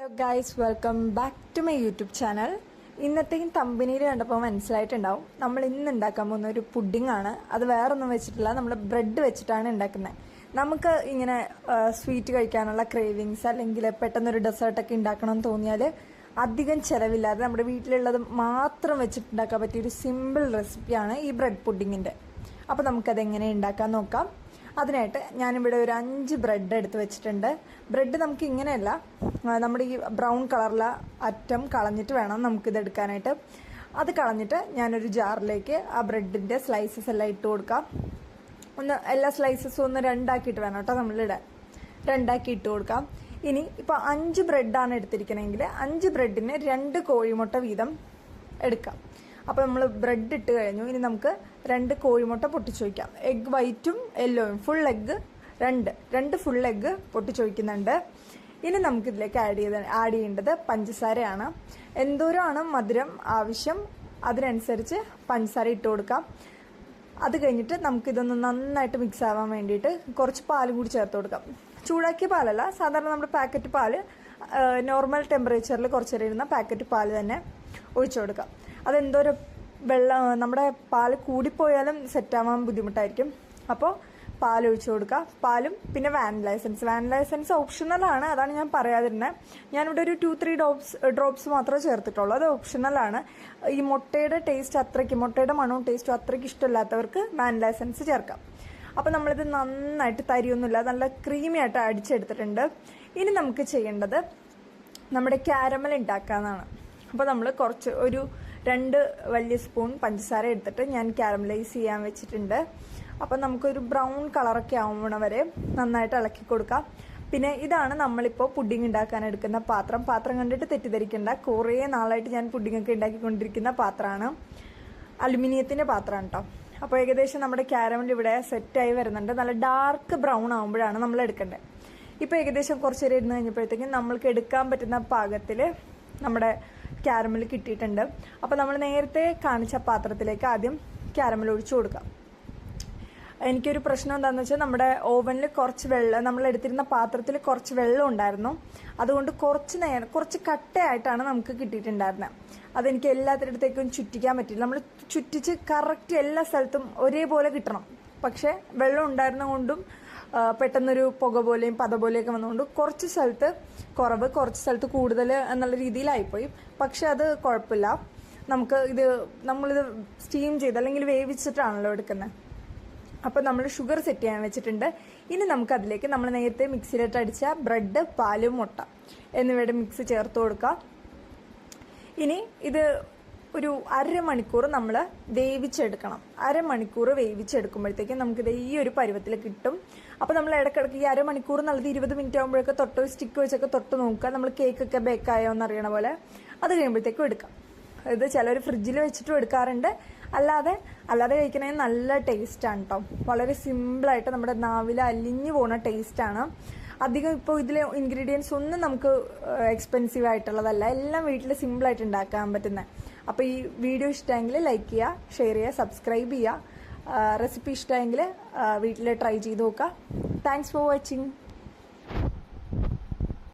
Hello guys welcome back to my YouTube channel ഇന്നത്തെയും തമ്പനിയിൽ കണ്ടപ്പോൾ മനസ്സിലായിട്ടുണ്ടാവും. നമ്മൾ ഇന്ന് ഉണ്ടാക്കാൻ പോകുന്ന ഒരു പുഡിംഗ് ആണ്. അത് വേറൊന്നും വെച്ചിട്ടില്ല. നമ്മൾ ബ്രെഡ് വെച്ചിട്ടാണ് ഉണ്ടാക്കുന്നത്. നമുക്ക് ഇങ്ങനെ സ്വീറ്റ് കഴിക്കാനുള്ള ക്രേവിങ്സ് അല്ലെങ്കിൽ പെട്ടെന്നൊരു ഡെസേർട്ടൊക്കെ ഉണ്ടാക്കണം എന്ന് തോന്നിയാൽ അധികം ചിലവില്ലാതെ നമ്മുടെ വീട്ടിലുള്ളത് മാത്രം വെച്ചിട്ടുണ്ടാക്കാൻ പറ്റിയ ഒരു സിമ്പിൾ റെസിപ്പിയാണ് ഈ ബ്രെഡ് പുഡിങ്ങിന്റെ അപ്പോൾ നമുക്കത് എങ്ങനെ ഉണ്ടാക്കാൻ നോക്കാം. അതിനായിട്ട് ഞാനിവിടെ ഒരു അഞ്ച് ബ്രെഡ് എടുത്ത് വെച്ചിട്ടുണ്ട്. ബ്രെഡ് നമുക്ക് ഇങ്ങനെയല്ല നമ്മുടെ ഈ ബ്രൗൺ കളറിലെ അറ്റം കളഞ്ഞിട്ട് വേണം നമുക്കിത് എടുക്കാനായിട്ട്. അത് കളഞ്ഞിട്ട് ഞാനൊരു ജാറിലേക്ക് ആ ബ്രെഡിന്റെ സ്ലൈസസ് എല്ലാം ഇട്ട് കൊടുക്കാം. ഒന്ന് എല്ലാ സ്ലൈസസും ഒന്ന് രണ്ടാക്കിയിട്ട് വേണം കേട്ടോ നമ്മളിടാൻ രണ്ടാക്കി ഇട്ട് കൊടുക്കാം. ഇനി ഇപ്പോൾ അഞ്ച് ബ്രെഡാണ് എടുത്തിരിക്കണമെങ്കിൽ അഞ്ച് ബ്രെഡിന് രണ്ട് കോഴിമുട്ട വീതം എടുക്കാം. അപ്പോൾ നമ്മൾ ബ്രെഡ് ഇട്ട് കഴിഞ്ഞു. ഇനി നമുക്ക് രണ്ട് കോഴിമുട്ട പൊട്ടിച്ചു വയ്ക്കാം എഗ് വൈറ്റും യെല്ലോയും ഫുൾ എഗ്ഗ് രണ്ട്. രണ്ട് ഫുൾ എഗ്ഗ് പൊട്ടിച്ചു വയ്ക്കുന്നുണ്ട് ഇനി നമുക്കിതിലേക്ക് ആഡ് ചെയ്ത് ആഡ് ചെയ്യേണ്ടത് പഞ്ചസാരയാണ്. എന്തോരമാണ് മധുരം ആവശ്യം? അതിനനുസരിച്ച് പഞ്ചസാര ഇട്ട് കൊടുക്കാം. അത് കഴിഞ്ഞിട്ട് നമുക്കിതൊന്ന് നന്നായിട്ട് മിക്സ് ആവാൻ വേണ്ടിയിട്ട് കുറച്ച് പാലും കൂടി ചേർത്ത് കൊടുക്കാം. ചൂടാക്കിയ പാലല്ല സാധാരണ നമ്മുടെ പാക്കറ്റ് പാൽ നോർമൽ ടെമ്പറേച്ചറിൽ കുറച്ച് നേരം ഇരുന്ന പാക്കറ്റ് പാൽ തന്നെ ഒഴിച്ചു കൊടുക്കാം. അതെന്തോരം വെള്ളം നമ്മുടെ പാൽ കൂടിപ്പോയാലും സെറ്റാവാൻ ബുദ്ധിമുട്ടായിരിക്കും. അപ്പോൾ പാൽ ഒഴിച്ചു കൊടുക്കുക. പാലും പിന്നെ വാനില എസൻസ് വാനില എസൻസ് ഓപ്ഷണലാണ് അതാണ് ഞാൻ പറയാതിരുന്നത് ഞാനിവിടെ ഒരു ടു ത്രീ ഡ്രോപ്സ് ഡ്രോപ്സ് മാത്രമേ ചേർത്തിട്ടുള്ളൂ. അത് ഓപ്ഷണലാണ് ഈ മുട്ടയുടെ ടേസ്റ്റ് അത്രയ്ക്ക് മുട്ടയുടെ മണവും ടേസ്റ്റും അത്രയ്ക്ക് ഇഷ്ടമില്ലാത്തവർക്ക് വാനില എസൻസ് ചേർക്കാം. അപ്പോൾ നമ്മളിത് നന്നായിട്ട് തരിയൊന്നുമില്ല. നല്ല ക്രീമി ആയിട്ട് അടിച്ചെടുത്തിട്ടുണ്ട്. ഇനി നമുക്ക് ചെയ്യേണ്ടത് നമ്മുടെ ക്യാരമൽ ഉണ്ടാക്കാന്നാണ് അപ്പോൾ നമ്മൾ കുറച്ച് ഒരു രണ്ട് വലിയ സ്പൂൺ പഞ്ചസാര എടുത്തിട്ട് ഞാൻ ക്യാരമലൈസ് ചെയ്യാൻ വെച്ചിട്ടുണ്ട്. അപ്പോൾ നമുക്കൊരു ബ്രൗൺ കളറൊക്കെ ആവുന്ന വരെ നന്നായിട്ട് ഇളക്കി കൊടുക്കാം. പിന്നെ ഇതാണ് നമ്മളിപ്പോൾ പുഡിംഗ് ഉണ്ടാക്കാൻ എടുക്കുന്ന പാത്രം. പാത്രം കണ്ടിട്ട് തെറ്റിദ്ധരിക്കേണ്ട. കുറേ നാളായിട്ട് ഞാൻ പുഡിംഗ് ഒക്കെ ഉണ്ടാക്കിക്കൊണ്ടിരിക്കുന്ന പാത്രമാണ്. അലുമിനിയത്തിന്റെ പാത്രമാണ് കേട്ടോ അപ്പോൾ ഏകദേശം നമ്മുടെ ക്യാരമൽ ഇവിടെ സെറ്റായി വരുന്നുണ്ട്. നല്ല ഡാർക്ക് ബ്രൗൺ ആകുമ്പോഴാണ് നമ്മൾ എടുക്കേണ്ടത് ഇപ്പോൾ ഏകദേശം കുറച്ച് നേരം ഇരുന്ന് കഴിഞ്ഞപ്പോഴത്തേക്കും നമ്മൾക്ക് എടുക്കാൻ പറ്റുന്ന പാകത്തിൽ നമ്മുടെ ക്യാരമൽ കിട്ടിയിട്ടുണ്ട്. അപ്പോൾ നമ്മൾ നേരത്തെ കാണിച്ച പാത്രത്തിലേക്ക് ആദ്യം ക്യാരമൽ ഒഴിച്ചു കൊടുക്കാം. എനിക്കൊരു പ്രശ്നം എന്താണെന്ന് വെച്ചാൽ നമ്മുടെ ഓവനിൽ കുറച്ച് വെള്ളം നമ്മൾ എടുത്തിരുന്ന പാത്രത്തിൽ കുറച്ച് വെള്ളം ഉണ്ടായിരുന്നു. അതുകൊണ്ട് കുറച്ച് നേരം കുറച്ച് കട്ടയായിട്ടാണ് നമുക്ക് കിട്ടിയിട്ടുണ്ടായിരുന്നത് അതെനിക്ക് എല്ലാത്തിനടുത്തേക്കും ചുറ്റിക്കാൻ പറ്റില്ല നമ്മൾ ചുറ്റിച്ച് കറക്റ്റ് എല്ലാ സ്ഥലത്തും ഒരേപോലെ കിട്ടണം. പക്ഷേ വെള്ളം ഉണ്ടായിരുന്നതുകൊണ്ടും ആ, പെട്ടെന്നൊരു പുക പോലെയും പത പോലെയൊക്കെ വന്നുകൊണ്ട് കുറച്ച് സ്ഥലത്ത് കുറവ് കുറച്ച് സ്ഥലത്ത് കൂടുതൽ എന്നുള്ള രീതിയിലായിപ്പോയി. പക്ഷെ അത് കുഴപ്പമില്ല. നമുക്ക് ഇത് നമ്മളിത് സ്റ്റീം ചെയ്ത് അല്ലെങ്കിൽ വേവിച്ചിട്ടാണല്ലോ എടുക്കുന്നത് അപ്പോൾ നമ്മൾ ഷുഗർ സെറ്റ് ചെയ്യാൻ വെച്ചിട്ടുണ്ട്. ഇനി നമുക്ക് അതിലേക്ക് നമ്മൾ നേരത്തെ മിക്സിയിലിട്ട് അടിച്ച ബ്രെഡ് പാൽ മുട്ട എന്നിവയുടെ മിക്സ് ചേർത്ത് കൊടുക്കാം. ഇനി ഇത് ഒരു അരമണിക്കൂർ നമ്മൾ വേവിച്ചെടുക്കണം. അരമണിക്കൂർ വേവിച്ചെടുക്കുമ്പോഴത്തേക്കും നമുക്കിത് ഈ ഒരു പരുവത്തിൽ കിട്ടും. അപ്പോൾ നമ്മൾ ഇടയ്ക്കിടയ്ക്ക് ഈ അരമണിക്കൂർ എന്നുള്ളത് ഇരുപത് മിനിറ്റ് ആകുമ്പോഴൊക്കെ തൊട്ട് സ്റ്റിക്ക് വെച്ചൊക്കെ തൊട്ട് നോക്കുക. നമ്മൾ കേക്കൊക്കെ ബേക്കായോ എന്ന് അറിയണ പോലെ. അത് കഴിയുമ്പോഴത്തേക്കും എടുക്കാം. ഇത് ചിലർ ഫ്രിഡ്ജിൽ വെച്ചിട്ടും എടുക്കാറുണ്ട്. അല്ലാതെ അല്ലാതെ കഴിക്കണേ നല്ല ടേസ്റ്റാണ് കേട്ടോ വളരെ സിമ്പിളായിട്ട് നമ്മുടെ നാവിൽ അലിഞ്ഞു പോകുന്ന ടേസ്റ്റാണ് അധികം ഇപ്പോൾ ഇതിലെ ഇൻഗ്രീഡിയൻസ് ഒന്നും നമുക്ക് എക്സ്പെൻസീവ് ആയിട്ടുള്ളതല്ല. എല്ലാം വീട്ടിൽ സിമ്പിളായിട്ട് ഉണ്ടാക്കാൻ പറ്റുന്നത് അപ്പോൾ ഈ വീഡിയോ ഇഷ്ടമെങ്കിൽ ലൈക്ക് ചെയ്യുക ഷെയർ ചെയ്യുക സബ്സ്ക്രൈബ് ചെയ്യുക. റെസിപ്പി ഇഷ്ടമെങ്കിൽ വീട്ടിൽ ട്രൈ ചെയ്ത് നോക്കുക. Thanks for watching